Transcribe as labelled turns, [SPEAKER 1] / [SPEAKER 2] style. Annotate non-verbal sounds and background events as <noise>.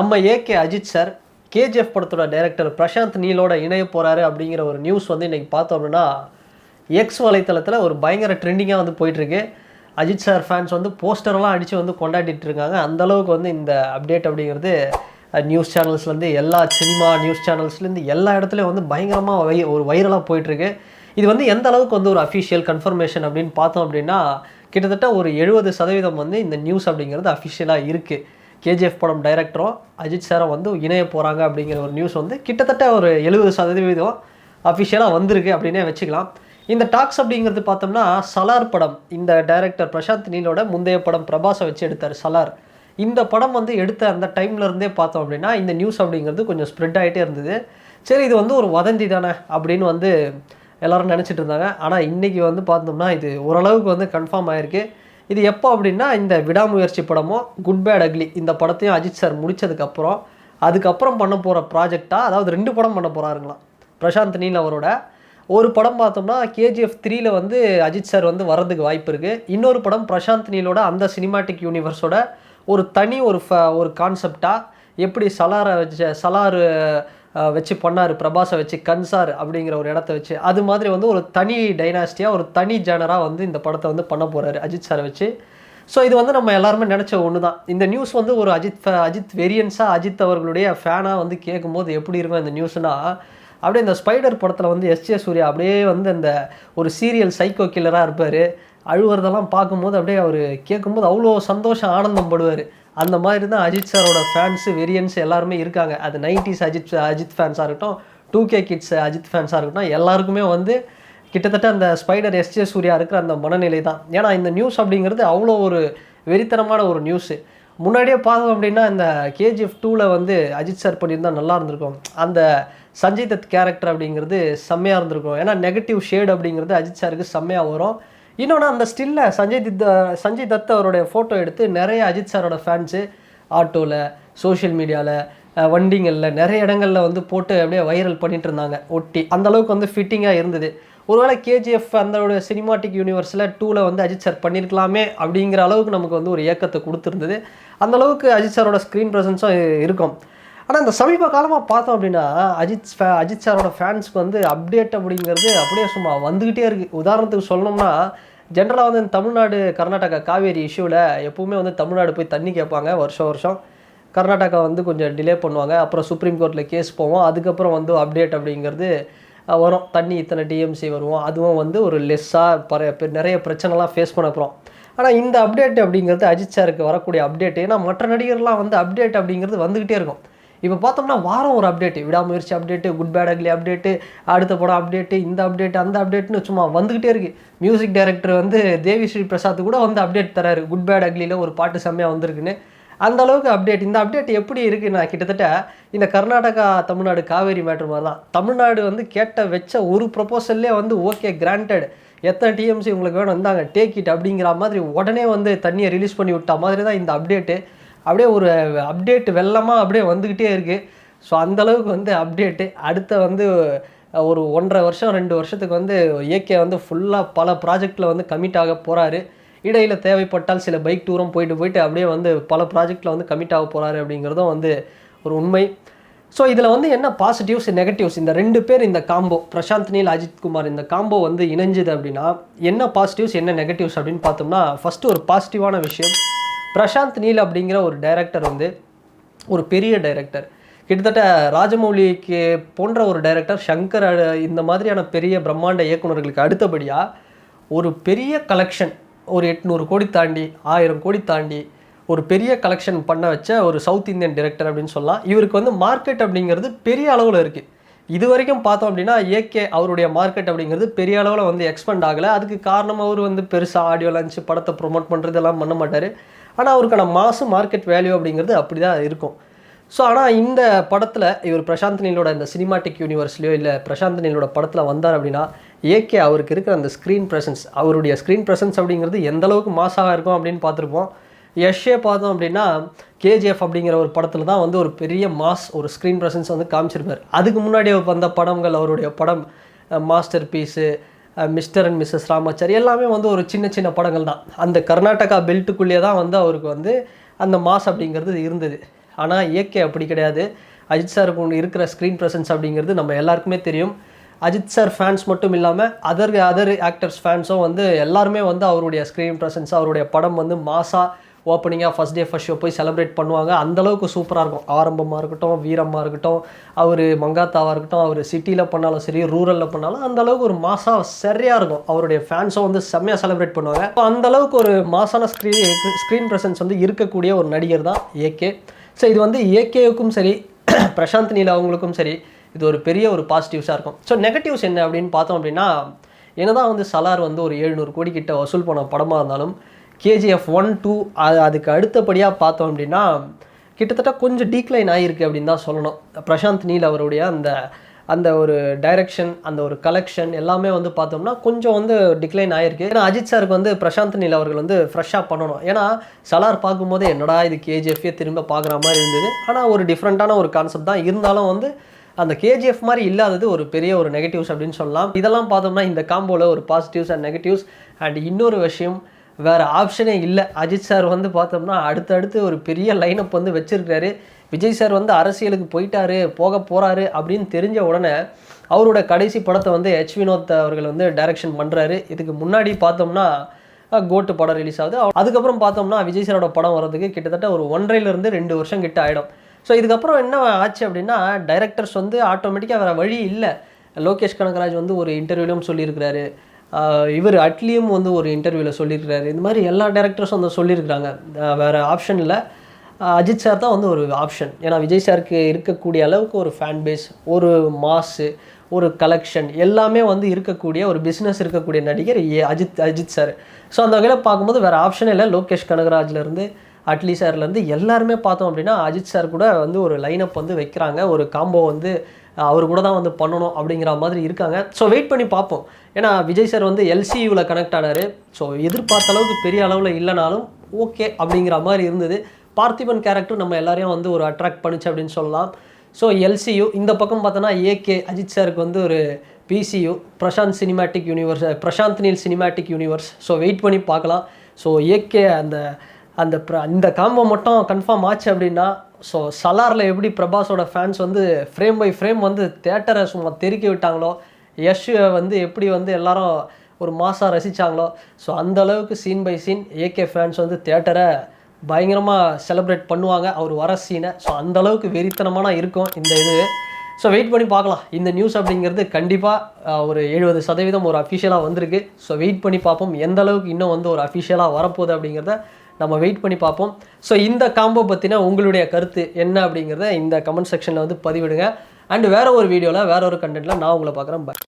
[SPEAKER 1] நம்ம AK Ajith sir KGF படத்தோட director Prashanth நீலோட இணைய போறாரு அப்படிங்கிற ஒரு நியூஸ் வந்து இன்னைக்கு பார்த்தோம் அப்படின்னா எக்ஸ் வலைத்தளத்தில் ஒரு பயங்கர ட்ரெண்டிங்காக வந்து போயிட்டுருக்கு. அஜித் சார் ஃபேன்ஸ் வந்து போஸ்டர்லாம் அடித்து வந்து கொண்டாடிட்டு இருக்காங்க. அந்த அளவுக்கு வந்து இந்த அப்டேட் அப்படிங்கிறது நியூஸ் சேனல்ஸ்லேருந்து எல்லா சினிமா நியூஸ் சேனல்ஸ்லேருந்து எல்லா இடத்துலையும் வந்து பயங்கரமாக வை ஒரு வைரலாக போயிட்டுருக்கு. இது வந்து எந்த அளவுக்கு வந்து ஒரு அஃபிஷியல் கன்ஃபர்மேஷன் அப்படின்னு பார்த்தோம் அப்படின்னா கிட்டத்தட்ட ஒரு எழுபது சதவீதம் வந்து இந்த நியூஸ் அப்படிங்கிறது அஃபிஷியலாக இருக்குது கேஜிஎஃப் படம் டைரக்டரும் அஜித் சாரும் வந்து இணைய போகிறாங்க அப்படிங்கிற ஒரு நியூஸ் வந்து கிட்டத்தட்ட ஒரு எழுபது சதவீதம் அஃபிஷியலாக வந்திருக்கு அப்படின்னே வச்சுக்கலாம். இந்த டாக்ஸ் அப்படிங்கிறது பார்த்தோம்னா சலார் படம். இந்த டைரக்டர் பிரசாந்த் நீலோட முந்தைய படம் பிரபாஸை வச்சு எடுத்தார் சலார். இந்த படம் வந்து எடுத்த அந்த டைம்ல இருந்தே பார்த்தோம் அப்படின்னா இந்த நியூஸ் அப்படிங்கிறது கொஞ்சம் ஸ்ப்ரெட் ஆகிட்டே இருந்தது. சரி இது வந்து ஒரு வதந்தி தானே அப்படின்னு வந்து எல்லோரும் நினச்சிட்டு இருந்தாங்க. ஆனால் இன்றைக்கி வந்து பார்த்தோம்னா இது ஓரளவுக்கு வந்து கன்ஃபார்ம் ஆயிருக்கு. இது எப்போ அப்படின்னா இந்த விடாமுயற்சி படமும் குட் பேட் அக்லி இந்த படத்தையும் அஜித் சார் முடித்ததுக்கப்புறம் அதுக்கப்புறம் பண்ண போகிற ப்ராஜெக்டாக அதாவது ரெண்டு படம் பண்ண போகிறாருங்களாம் பிரசாந்த் நீல் அவரோட. ஒரு படம் பார்த்தோம்னா கேஜிஎஃப் த்ரீயில் வந்து அஜித் சார் வந்து வர்றதுக்கு வாய்ப்பு இருக்குது இன்னொரு படம் பிரசாந்த் நீலோட அந்த சினிமாட்டிக் யூனிவர்ஸோட ஒரு தனி ஒரு ஃப ஒரு கான்செப்டாக எப்படி சலாரை வச்சு சலார் வச்சு பண்ணார் பிரபாஸை வச்சு கன்சார் அப்படிங்கிற ஒரு இடத்த வச்சு. அது மாதிரி வந்து ஒரு தனி டைனாஸ்டியாக ஒரு தனி ஜேனராக வந்து இந்த படத்தை வந்து பண்ண போகிறாரு அஜித் சாரை வச்சு. ஸோ இது வந்து நம்ம எல்லாருமே நினச்ச ஒன்று தான் இந்த நியூஸ் வந்து ஒரு அஜித் அஜித் வெரியன்ஸாக அஜித் அவர்களுடைய ஃபேனாக வந்து கேட்கும்போது எப்படி இருக்கும் இந்த நியூஸ்னா அப்படியே இந்த ஸ்பைடர் படத்தில் வந்து எஸ் ஜே சூர்யா அப்படியே வந்து அந்த ஒரு சீரியல் சைக்கோ கில்லராக இருப்பார். அழுவுறதெல்லாம் பார்க்கும்போது அப்படியே அவர் கேட்கும்போது அவ்வளோ சந்தோஷம் ஆனந்தம் படுவார். அந்த மாதிரி தான் அஜித் சாரோட ஃபேன்ஸு வெரியன்ஸ் எல்லாருமே இருக்காங்க. அது நைன்டிஸ் அஜித் அஜித் ஃபேன்ஸாக இருக்கட்டும் டூ கே கிட்ஸ் அஜித் ஃபேன்ஸாக இருக்கட்டும் எல்லாருக்குமே வந்து கிட்டத்தட்ட அந்த ஸ்பைடர் எஸ்ஜே சூர்யா இருக்கிற அந்த மனநிலை தான். ஏன்னா இந்த நியூஸ் அப்படிங்கிறது அவ்வளோ ஒரு வெறித்தனமான ஒரு நியூஸு முன்னாடியே பார்த்தோம் அப்படின்னா இந்த கேஜிஎஃப் டூவில் வந்து அஜித் சார் பண்ணியிருந்தால் நல்லா இருந்திருக்கும். அந்த சஞ்சய் தத் கேரக்டர் அப்படிங்கிறது செம்மையாக இருந்திருக்கும். ஏன்னா நெகட்டிவ் ஷேட் அப்படிங்கிறது அஜித் சாருக்கு செம்மையாக வரும். இன்னொன்று அந்த ஸ்டில்ல சஞ்சய் தித்த சஞ்சய் தத் அவருடைய ஃபோட்டோ எடுத்து நிறைய அஜித் சாரோட ஃபேன்ஸு ஆட்டோவில் சோஷியல் மீடியாவில் வண்டிங்களில் நிறைய இடங்களில் வந்து போட்டு அப்படியே வைரல் பண்ணிட்டு இருந்தாங்க ஒட்டி. அந்த அளவுக்கு வந்து ஃபிட்டிங்காக இருந்தது. ஒருவேளை கேஜிஎஃப் அந்த சினிமாட்டிக் யூனிவர்ஸில் டூவில் வந்து அஜித் சார் பண்ணியிருக்கலாமே அப்படிங்கிற அளவுக்கு நமக்கு வந்து ஒரு ஏக்கத்தை கொடுத்துருந்தது. அந்த அளவுக்கு அஜித் சாரோட ஸ்க்ரீன் ப்ரெசன்ஸும் இருக்கும். ஆனால் இந்த சமீப காலமாக பார்த்தோம் அப்படின்னா அஜித் ஃபே அஜித் சாரோட ஃபேன்ஸ்க்கு வந்து அப்டேட் அப்படிங்கிறது அப்படியே சும்மா வந்துக்கிட்டே இருக்குது உதாரணத்துக்கு சொல்லணும்னா ஜென்ரலாக வந்து இந்த தமிழ்நாடு கர்நாடகா காவேரி இஷ்யூவில் எப்பவுமே வந்து தமிழ்நாடு போய் தண்ணி கேட்பாங்க வருஷம் வருஷம். கர்நாடகா வந்து கொஞ்சம் டிலே பண்ணுவாங்க. அப்புறம் சுப்ரீம் கோர்ட்டில் கேஸ் போவோம். அதுக்கப்புறம் வந்து அப்டேட் அப்படிங்கிறது வரும். தண்ணி இத்தனை டிஎம்சி வருவோம். அதுவும் வந்து ஒரு லெஸ்ஸாக பர பெ- நிறைய பிரச்சனைலாம் ஃபேஸ் பண்ண போகிறோம் ஆனால் இந்த அப்டேட் அப்படிங்கிறது அஜித் சாருக்கு வரக்கூடிய அப்டேட் ஏன்னா மற்ற நடிகர்லாம் வந்து அப்டேட் அப்படிங்கிறது வந்துக்கிட்டே இருக்கும். இப்போ பார்த்தோம்னா வாரம் ஒரு update Vidaamuyarchi update good bad ugly update அடுத்த படம் அப்டேட்டு இந்த அப்டேட் அந்த அப்டேட்னு சும்மா வந்துக்கிட்டே இருக்குது மியூசிக் டைரக்டர் வந்து தேவி ஸ்ரீ பிரசாத் கூட வந்து அப்டேட் தராரு. குட் பேட் அக்லியில் ஒரு பாட்டு செம்மையாக வந்திருக்குன்னு. அந்த அளவுக்கு அப்டேட் இந்த அப்டேட் எப்படி இருக்குன்னா கிட்டத்தட்ட இந்த கர்நாடகா தமிழ்நாடு காவேரி மேட்ரு மாதிரி தான் தமிழ்நாடு வந்து கேட்ட வச்ச ஒரு ப்ரொப்போசல்லே வந்து ஓகே கிராண்டட் எத்தனை டிஎம்சி உங்களுக்கு வேணும் இந்தாங்க டேக் இட் அப்படிங்கிற மாதிரி உடனே வந்து தண்ணியை ரிலீஸ் பண்ணி விட்ட மாதிரி தான் இந்த அப்டேட்டு அப்படியே ஒரு அப்டேட் வெள்ளமாக அப்படியே வந்துக்கிட்டே இருக்குது ஸோ அளவுக்கு வந்து அப்டேட்டு அடுத்த வந்து ஒரு ஒன்றரை வருஷம் ரெண்டு வருஷத்துக்கு வந்து ஏகே வந்து ஃபுல்லாக பல ப்ராஜெக்டில் வந்து கமிட் ஆக போகிறாரு இடையில் தேவைப்பட்டால் சில பைக் டூரம் போயிட்டு போயிட்டு அப்படியே வந்து பல ப்ராஜெக்டில் வந்து கமிட் ஆக போகிறாரு அப்படிங்கிறதும் வந்து ஒரு உண்மை. ஸோ இதில் வந்து என்ன பாசிட்டிவ்ஸ் நெகட்டிவ்ஸ் இந்த ரெண்டு பேர் இந்த காம்போ பிரசாந்த் நீல் அஜித் குமார் இந்த காம்போ வந்து இணைஞ்சுது அப்படின்னா என்ன பாசிட்டிவ்ஸ் என்ன நெகட்டிவ்ஸ் அப்படின்னு பார்த்தோம்னா ஃபஸ்ட்டு ஒரு பாசிட்டிவான விஷயம். பிரசாந்த் நீல் அப்படிங்கிற ஒரு டைரக்டர் வந்து ஒரு பெரிய டைரக்டர் கிட்டத்தட்ட ராஜமௌலிக்கு போன்ற ஒரு டைரக்டர் சங்கர் இந்த மாதிரியான பெரிய பிரம்மாண்ட இயக்குனர்களுக்கு அடுத்தபடியாக ஒரு பெரிய கலெக்ஷன் ஒரு எட்நூறு கோடி தாண்டி ஆயிரம் கோடி தாண்டி ஒரு பெரிய கலெக்ஷன் பண்ண வச்ச ஒரு சவுத் இந்தியன் டிரெக்டர் அப்படின்னு சொல்லலாம். இவருக்கு வந்து மார்க்கெட் அப்படிங்கிறது பெரிய அளவில் இருக்குது இது வரைக்கும் பார்த்தோம் அப்படின்னா ஏகே அவருடைய மார்க்கெட் அப்படிங்கிறது பெரிய அளவில் வந்து எக்ஸ்பெண்ட் ஆகலை. அதுக்கு காரணம் அவர் வந்து பெருசாக ஆடியோ லான்ச் படத்தை ப்ரொமோட் பண்ணுறது எல்லாம் பண்ண மாட்டார். ஆனால் அவருக்கான மாசு மார்க்கெட் வேல்யூ அப்படிங்கிறது அப்படி தான் இருக்கும். ஸோ ஆனால் இந்த படத்தில் இவர் பிரசாந்த் நீலோட இந்த சினிமாட்டிக் யூனிவர்ஸ்லையோ இல்லை பிரசாந்த் நீலோட படத்தில் வந்தார் அப்படின்னா ஏகே அவருக்கு இருக்கிற அந்த ஸ்க்ரீன் ப்ரெசன்ஸ் அவருடைய ஸ்க்ரீன் ப்ரெசன்ஸ் அப்படிங்கிறது எந்த அளவுக்கு மாசாக இருக்கும் அப்படின்னு பார்த்துருப்போம். யஷ்ஷே பார்த்தோம் அப்படின்னா கேஜிஎஃப் அப்படிங்கிற ஒரு படத்தில் தான் வந்து ஒரு பெரிய மாஸ் ஒரு ஸ்க்ரீன் ப்ரெசன்ஸ் வந்து காமிச்சிருப்பார். அதுக்கு முன்னாடி வந்த படங்கள் அவருடைய படம் Master Beast Mr and Mrs Ramachari எல்லாமே வந்து ஒரு சின்ன சின்ன படங்கள் தான். அந்த கர்நாடகா பெல்ட்டுக்குள்ளேயே தான் வந்து அவருக்கு வந்து அந்த மாஸ் அப்படிங்கிறது இருந்தது. ஆனால் இயற்கை அப்படி கிடையாது. அஜித் சாருக்கு ஒன்று இருக்கிற ஸ்க்ரீன் ப்ரெசன்ஸ் அப்படிங்கிறது நம்ம எல்லாருக்குமே தெரியும். அஜித் சார் ஃபேன்ஸ் மட்டும் இல்லாமல் அதர் அதர் ஆக்டர்ஸ் ஃபேன்ஸும் வந்து எல்லாருமே வந்து அவருடைய ஸ்க்ரீன் ப்ரெசன்ஸ் அவருடைய படம் வந்து மாசாக ஓப்பனிங்காக ஃபஸ்ட் டே ஃபஸ்ட் ஷோ போய் செலிப்ரேட் பண்ணுவாங்க. அந்தளவுக்கு சூப்பராக இருக்கும். ஆரம்பமாக இருக்கட்டும் வீரமாக இருக்கட்டும் அவர் மங்காத்தாவாக இருக்கட்டும் அவர் சிட்டியில் பண்ணாலும் சரி ரூரலில் பண்ணாலும் அந்த அளவுக்கு ஒரு மாதம் சரியாக இருக்கும். அவருடைய ஃபேன்ஸும் வந்து செம்மையாக செலிப்ரேட் பண்ணுவாங்க. இப்போ அந்த அளவுக்கு ஒரு மாசான ஸ்க்ரீன் ஸ்க்ரீன் ப்ரெசன்ஸ் வந்து இருக்கக்கூடிய ஒரு நடிகர் தான் ஏகே ஸோ இது வந்து ஏகேவுக்கும் சரி <clears throat> பிரசாந்த் நீல் அவங்களுக்கும் சரி இது ஒரு பெரிய ஒரு பாசிட்டிவ்ஸாக இருக்கும். ஸோ நெகட்டிவ்ஸ் என்ன அப்படின்னு பார்த்தோம் அப்படின்னா என்னதான் வந்து சலார் வந்து ஒரு எழுநூறு கோடி கிட்ட வசூல் பண்ண படமாக இருந்தாலும் கேஜிஎஃப் ஒன் டூ அது அதுக்கு அடுத்தபடியாக பார்த்தோம் அப்படின்னா கிட்டத்தட்ட கொஞ்சம் டீக்ளைன் ஆகியிருக்கு அப்படின்னு தான் சொல்லணும். பிரசாந்த் நீல் அவருடைய அந்த அந்த ஒரு டைரக்ஷன் அந்த ஒரு கலெக்ஷன் எல்லாமே வந்து பார்த்தோம்னா கொஞ்சம் வந்து டிக்ளைன் ஆகிருக்கு ஏன்னா அஜித் சாருக்கு வந்து பிரசாந்த் நீல் அவர்கள் வந்து ஃப்ரெஷ்ஷாக பண்ணணும். ஏன்னா சலார் பார்க்கும்போது என்னடா இது கேஜிஎஃப்ஏ திரும்ப பார்க்குற மாதிரி இருந்தது. ஆனால் ஒரு டிஃப்ரெண்ட்டான ஒரு கான்செப்ட் தான். இருந்தாலும் வந்து அந்த கேஜிஎஃப் மாதிரி இல்லாதது ஒரு பெரிய ஒரு நெகட்டிவ்ஸ் அப்படின்னு சொல்லலாம். இதெல்லாம் பார்த்தோம்னா இந்த காம்போவில் ஒரு பாசிட்டிவ்ஸ் அண்ட் நெகட்டிவ்ஸ் அண்ட் இன்னொரு விஷயம் வேறு ஆப்ஷனே இல்லை. அஜித் சார் வந்து பார்த்தோம்னா அடுத்தடுத்து ஒரு பெரிய லைனப் வந்து வச்சுருக்காரு. விஜய் சார் வந்து அரசியலுக்கு போயிட்டாரு போக போகிறாரு அப்படின்னு தெரிஞ்ச உடனே அவரோட கடைசி படத்தை வந்து ஹெச் வினோத் அவர்கள் வந்து டைரக்ஷன் பண்ணுறாரு இதுக்கு முன்னாடி பார்த்தோம்னா கோட்டு படம் ரிலீஸ் ஆகுது. அதுக்கப்புறம் பார்த்தோம்னா விஜய் சாரோட படம் வர்றதுக்கு கிட்டத்தட்ட ஒரு ஒன்றரைலேருந்து ரெண்டு வருஷம் கிட்ட ஆகிடும் ஸோ இதுக்கப்புறம் என்ன ஆச்சு அப்படின்னா டைரக்டர்ஸ் வந்து ஆட்டோமேட்டிக்காக வேறு வழி இல்லை. லோகேஷ் கனகராஜ் வந்து ஒரு இன்டர்வியூலையும் சொல்லியிருக்கிறாரு. இவர் அட்லியும் வந்து ஒரு இன்டர்வியூவில் சொல்லியிருக்கிறாரு. இந்த மாதிரி எல்லா டேரக்டர்ஸும் வந்து சொல்லியிருக்கிறாங்க. வேறு ஆப்ஷன் இல்லை. அஜித் சார் தான் வந்து ஒரு ஆப்ஷன் ஏன்னா விஜய் சாருக்கு இருக்கக்கூடிய அளவுக்கு ஒரு ஃபேன் பேஸ் ஒரு மாஸு ஒரு கலெக்ஷன் எல்லாமே வந்து இருக்கக்கூடிய ஒரு பிஸ்னஸ் இருக்கக்கூடிய நடிகர் ஏ அஜித் அஜித் சார் ஸோ அந்த வகையில் பார்க்கும்போது வேறு ஆப்ஷனே இல்லை. லோகேஷ் கனகராஜ்லேருந்து அட்லி சார்லேருந்து எல்லாருமே பார்த்தோம் அப்படின்னா அஜித் சார் கூட வந்து ஒரு லைனப் வந்து வைக்கிறாங்க. ஒரு காம்போ வந்து அவர் கூட தான் வந்து பண்ணணும் அப்படிங்கிற மாதிரி இருக்காங்க. ஸோ வெயிட் பண்ணி பார்ப்போம். ஏன்னா விஜய் சார் வந்து எல்சியூவில் கனெக்ட் ஆனார். ஸோ எதிர்பார்த்த அளவுக்கு பெரிய அளவில் இல்லைனாலும் ஓகே அப்படிங்கிற மாதிரி இருந்தது. பார்த்திபன் கேரக்டர் நம்ம எல்லாரையும் வந்து ஒரு அட்ராக்ட் பண்ணுச்சு அப்படின்னு சொல்லலாம். ஸோ எல்சியூ இந்த பக்கம் பார்த்தோன்னா ஏகே அஜித் சாருக்கு வந்து ஒரு PCU Prashanth cinematic universe Prashanth Neel cinematic universe so wait பண்ணி பார்க்கலாம். ஸோ ஏகே அந்த அந்த ப்ர- இந்த காம்போ மட்டும் கன்ஃபார்ம் ஆச்சு அப்படின்னா ஸோ சலாரில் எப்படி பிரபாஸோட ஃபேன்ஸ் வந்து ஃப்ரேம் பை ஃப்ரேம் வந்து தேட்டரை சும்மா தெருக்கி விட்டாங்களோ யஷ் வந்து எப்படி வந்து எல்லாரும் ஒரு மாதம் ரசித்தாங்களோ ஸோ அந்த அளவுக்கு scene by scene AK fans வந்து தேட்டரை பயங்கரமாக செலிப்ரேட் பண்ணுவாங்க. அவர் வர சீனை ஸோ அந்த அளவுக்கு வெறித்தனமான இருக்கும் இந்த இது. ஸோ வெயிட் பண்ணி பார்க்கலாம். இந்த நியூஸ் அப்படிங்கிறது கண்டிப்பாக ஒரு எழுபது சதவீதம் ஒரு அஃபிஷியலாக வந்திருக்கு. ஸோ வெயிட் பண்ணி பார்ப்போம். எந்த அளவுக்கு இன்னும் வந்து ஒரு அஃபிஷியலாக வரப்போகுது அப்படிங்கிறத நம்ம வெயிட் பண்ணி பார்ப்போம். ஸோ இந்த காம்போ பற்றின உங்களுடைய கருத்து என்ன அப்படிங்கிறத இந்த கமெண்ட் செக்ஷனில் வந்து பதிவிடுங்க. அண்ட் வேற ஒரு வீடியோவில் வேற ஒரு கண்டென்ட்டில் நான் உங்களை பார்க்குறேன். பை